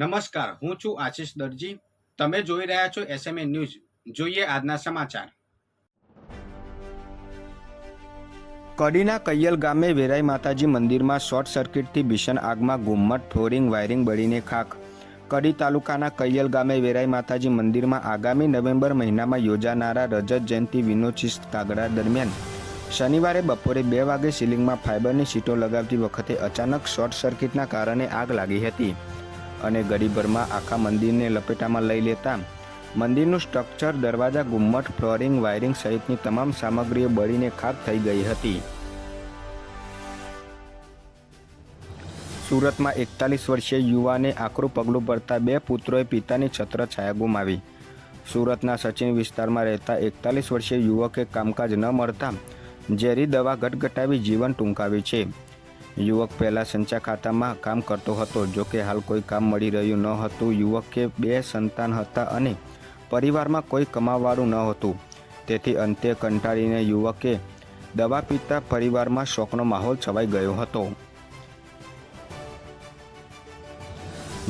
નમસ્કાર, હું છું આશીષ દરજી. તમે જોઈ રહ્યા છો એસએમએ ન્યૂઝ જોઈએ આજના સમાચાર. કડીના કૈયલ ગામે વેરાઈ માતાજી મંદિરમાં શોર્ટ સર્કિટથી ભીષણ આગમાં ગુમ્મટ ફ્લોરિંગ, વાયરિંગ બળીને ખાખ. કડી તાલુકાના કૈયલ ગામે વેરાઈ માતાજી મંદિરમાં આગામી નવેમ્બર મહિનામાં યોજાનારા રજત જયંતિ વિનોચિસ્ત કાગડા દરમિયાન શનિવારે બપોરે બે વાગે સીલિંગમાં ફાઇબરની સીટો લગાવતી વખતે અચાનક શોર્ટ સર્કિટના કારણે આગ લાગી હતી. અને ગરીબરમાં આખા મંદિરને લપેટામાં લઈ લેતા. મંદિરનું સ્ટ્રક્ચર દરવાજા, ગુમ્મટ ફ્લોરિંગ વાયરિંગ સહિતની તમામ સામગ્રીઓ બળીને ખાક થઈ ગઈ હતી. સુરતમાં એકતાલીસ વર્ષીય યુવાને આકરું પગલું ભરતા બે પુત્રોએ પિતાની છત્ર છાયા ગુમાવી. સુરતના સચિન વિસ્તારમાં રહેતા એકતાલીસ વર્ષીય યુવકે કામકાજ ન મળતા ઝેરી દવા ગટગટાવી જીવન ટૂંકાવ્યું છે. યુવક પહેલાં સંચા ખાતામાં કામ કરતો હતો. જો કે હાલ કોઈ કામ મળી રહ્યું ન હતું, યુવકે બે સંતાન હતા અને પરિવારમાં કોઈ કમાવાળું ન હતું. તેથી અંતે કંટાળીને યુવકે દવા પીતા પરિવારમાં શોકનો માહોલ છવાઈ ગયો હતો.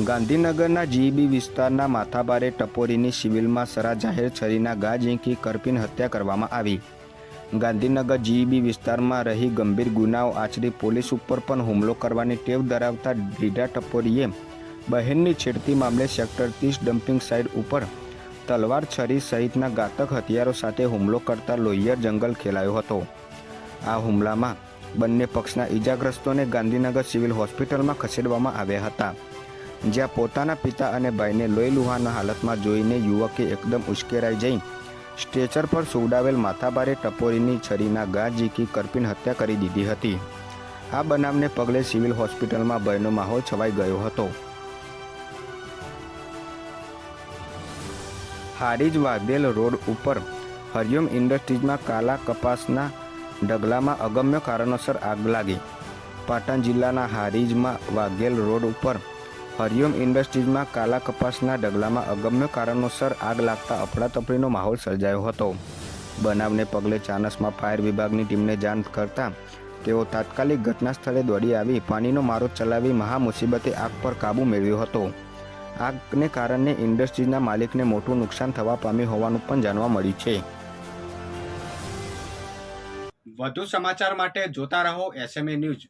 ગાંધીનગરના જીબી વિસ્તારના માથાબારે ટપોરીની સિવિલમાં સરા જાહેર છરીના ગા ઝીંકી કરપીન હત્યા કરવામાં આવી. ગાંધીનગર જીઈબી વિસ્તારમાં રહી ગંભીર ગુનાઓ. આચરી પોલીસ ઉપર પણ હુમલો કરવાની ટેવ ધરાવતા રીઢા ટપોરીએ બહેનની છેડતી મામલે સેક્ટર ત્રીસ ડમ્પિંગ સાઇટ ઉપર તલવાર છરી સહિતના ઘાતક હથિયારો સાથે હુમલો કરતા લોહિયર જંગલ ખેલાયો હતો. આ હુમલામાં બંને પક્ષના ઈજાગ્રસ્તોને ગાંધીનગર સિવિલ હોસ્પિટલમાં ખસેડવામાં આવ્યા હતા. જ્યાં પોતાના પિતા અને ભાઈને લોહી લુહાના હાલતમાં જોઈને યુવકે એકદમ ઉશ્કેરાઈ જઈ સ્ટ્રેચર પર સુવડાવેલ માથાભારે ટપોરીની છરીના ઘા ઝીકી કરપીન હત્યા કરી દીધી હતી. આ બનાવને પગલે સિવિલ હોસ્પિટલમાં ભયનો માહોલ છવાઈ ગયો હતો. હારીજ વાઘેલ રોડ ઉપર હરિયમ ઇન્ડસ્ટ્રીઝમાં કાલા કપાસના ઢગલામાં અગમ્ય કારણોસર આગ લાગી. પાટણ જિલ્લાના હારીજમાં વાઘેલ રોડ ઉપર હરિઓમ ઇન્ડસ્ટ્રીઝમાં કાલા કપાસના ડગલામાં અગમ્ય કારણોસર આગ લાગતા અફડાતફડીનો માહોલ સર્જાયો હતો. બનાવને પગલે ચાનસમાં ફાયર વિભાગની ટીમને જાણ કરતા તેઓ તાત્કાલિક ઘટના સ્થળે દોડી આવી પાણીનો મારો ચલાવી મહા મુસીબતે આગ પર કાબૂ મેળવ્યો હતો. આગને કારણે ઇન્ડસ્ટ્રીઝના માલિકને મોટું નુકસાન થવા પામ્યું હોવાનું પણ જાણવા મળ્યું છે. વધુ સમાચાર માટે જોતા રહો એસએમએ ન્યૂઝ.